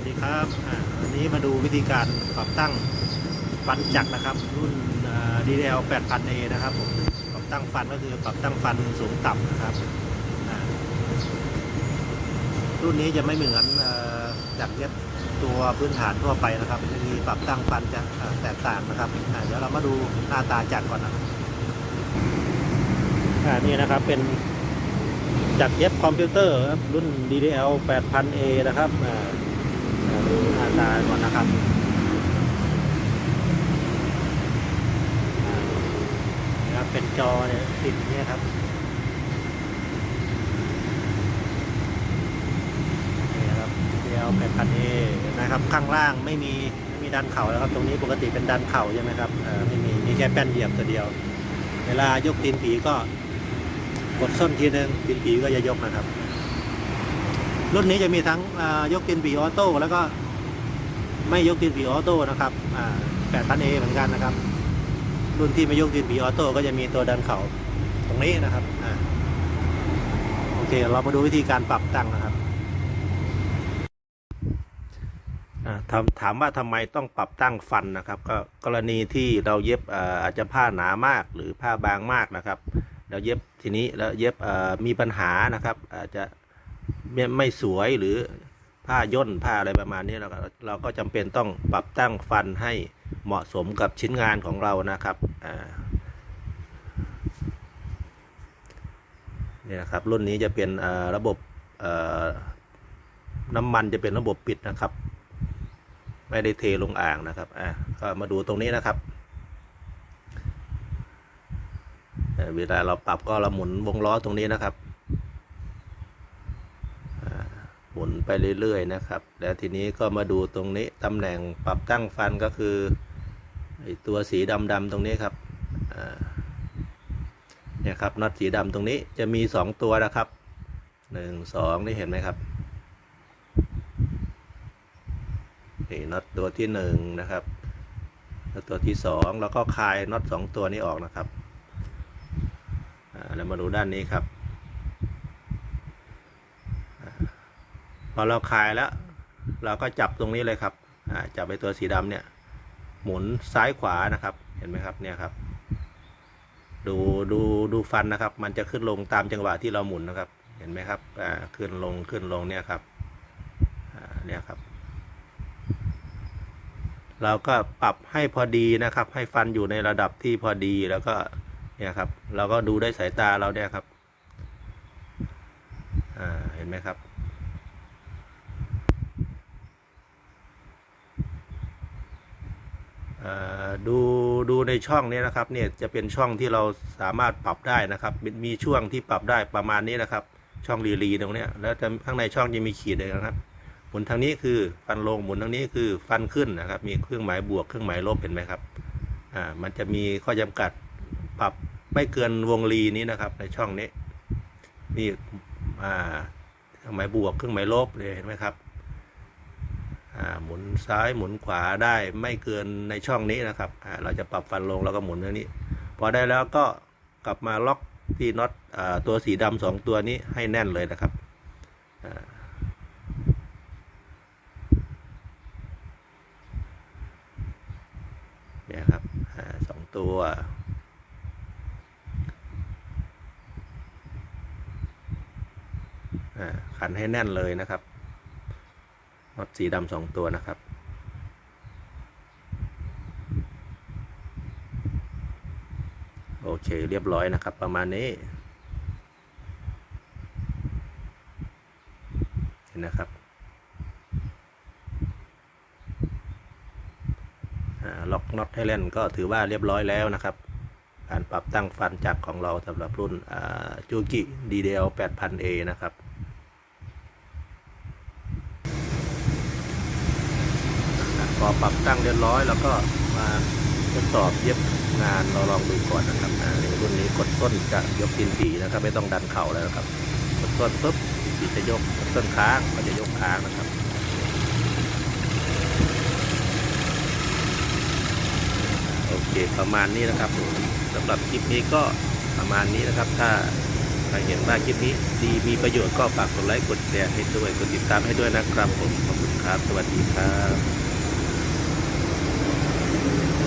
วัสดีครับอันนี้มาดูวิธีการปรับตั้งฟันจักรนะครับ รุ่น DDL 8000A นะครับผมปรับตั้งฟันก็คือปรับตั้งฟันสูงต่ำนะครับ รุ่นนี้จะไม่เหมือนจักรเย็บตัวพื้นฐานทั่วไปนะครับวิธีปรับตั้งฟันจะแตกต่างนะครับเดี๋ยวเรามาดูหน้าตาจักรก่อนนะครับนี่นะครับเป็นจักรเย็บคอมพิวเตอร์รุ่น DDL 8000A นะครับ อ่าอ่าดูหน่อนนะครับนะครับเป็นจอเนี่ยติดเนี่ยครับนี่นะครับ DDL 8000A นะครับ ข้างล่างไม่มีไม่มีดันเข่าแล้วครับ ตรงนี้ปกติเป็นดันเข่าใช่ไหมครับอ่าไม่มีมีแค่แป้นเหยียบตัวเดียว เวลายกตีนผีก็กดส้นทีนึงตีนผีก็จะยกนะครับ รุ่นนี้จะมีทั้งยกตีนผีออโต้แล้วก็ไม่ยกตีนผีออโต้นะครับแปดพันเอเหมือนกันนะครับ รุ่นที่ไม่ยกตีนผีออโต้ก็จะมีตัวดันเข่าตรงนี้นะครับอโอเค เรามาดูวิธีการปรับตั้งนะครับถามถามว่าทำไมต้องปรับตั้งฟันนะครับ ก็กรณีที่เราเย็บอาอาจจะผ้าหนามากหรือผ้าบางมากนะครับ เราเย็บทีนี้แล้วเย็บมีปัญหานะครับ อาจจะ ไม่ไม่สวยหรือผ้าย่นผ้าอะไรประมาณนี้เราก็เราก็จำเป็นต้องปรับตั้งฟันให้เหมาะสมกับชิ้นงานของเรานะครับอ่านี่นะครับรุ่นนี้จะเป็นระบบน้ำมันจะเป็นระบบปิดนะครับ ไม่ได้เทลงอ่างนะครับอ่าก็มาดูตรงนี้นะครับเวลาเราปรับก็เราหมุนวงล้อตรงนี้นะครับอ่า หมุนไปเรื่อยๆนะครับ แล้วทีนี้ก็มาดูตรงนี้ตำแหน่งปรับตั้งฟันก็คือตัวสีดำๆตรงนี้ครับเนี่ยครับน็อตสีดำตรงนี้จะมีสองตัวนะครับหนึ่งสองนี่เห็นไหมครับนี่น็อตตัวที่หนึ่งนะครับแล้วตัวที่สองแล้วก็คลายน็อตสองตัวนี้ออกนะครับแล้วมาดูด้านนี้ครับอาพ อเราคลายแล้ว เราก็จับตรงนี้เลยครับจับไปตัวสีดำเนี่ย หมุนซ้ายขวานะครับ เห็นไหมครับเนี่ยครับ ดูดูดูฟันนะครับ มันจะขึ้นลงตามจังหวะที่เราหมุนนะครับ เห็นไหมครับอ่าขึ้นลงขึ้นลงเนี่ยครับอ่าเนี่ยครับ เราก็ปรับให้พอดีนะครับ ให้ฟันอยู่ในระดับที่พอดีแล้วก็เนี่ยครับ เราก็ดูได้สายตาเราเนี่ยครับอ่าเห็นไหมครับ อ่า ดูดูในช่องนี้นะครับเนี่ยจะเป็นช่องที่เราสามารถปรับได้นะครับมีมีช่วงที่ปรับได้ประมาณนี้นะครับ ช่องรีรีตรงนี้แล้วจะข้างในช่องจะมีขีดเลยนะครับหมุนทางนี้คือฟันลงหมุนทางนี้คือฟันขึ้นนะครับ มีเครื่องหมายบวกเครื่องหมายลบเห็นไหมครับอ่ามันจะมีข้อจำกัดปรับไม่เกินวงรีนี้นะครับ ในช่องนี้นี่อ่าเครื่องหมายบวกเครื่องหมายลบเลยเห็นไหมครับ หมุนซ้ายหมุนขวาได้ไม่เกินในช่องนี้นะครับเราจะปรับฟันลงแล้วก็หมุนเรื่องนี้ พอได้แล้วก็กลับมาล็อกที่น็อตตัวสีดำสองตัวนี้ให้แน่นเลยนะครับเนี่ยครับอสองตัวขันให้แน่นเลยนะครับ น็อตสีดำสองตัวนะครับ โอเคเรียบร้อยนะครับ ประมาณนี้เห็นนะครับล็อกน็อตให้แน่นก็ถือว่าเรียบร้อยแล้วนะครับ การปรับตั้งฟันจักรของเราสำหรับรุ่นจูกิ DDL 8000A นะครับ พอปรับตั้งเรียบร้อย แล้วก็มาทดสอบเย็บงานเราลองดูก่อนนะครับในรุ่นนี้กดต้นจะยกตีนผีนะครับ ไม่ต้องดันเข่าแล้วนะครับกดต้นปุ๊บตีนผีจะยกต้นค้างก็จะยกค้างนะครับโอเคประมาณนี้นะครับสำหรับคลิปนี้ก็ประมาณนี้นะครับ ถ้าใครเห็นว่าคลิปนี้ดีมีประโยชน์ก็ฝากกดไลค์กดแชร์ให้ด้วยกดติดตามให้ด้วยนะครับผมขอบคุณครับ สวัสดีครับ Thank you.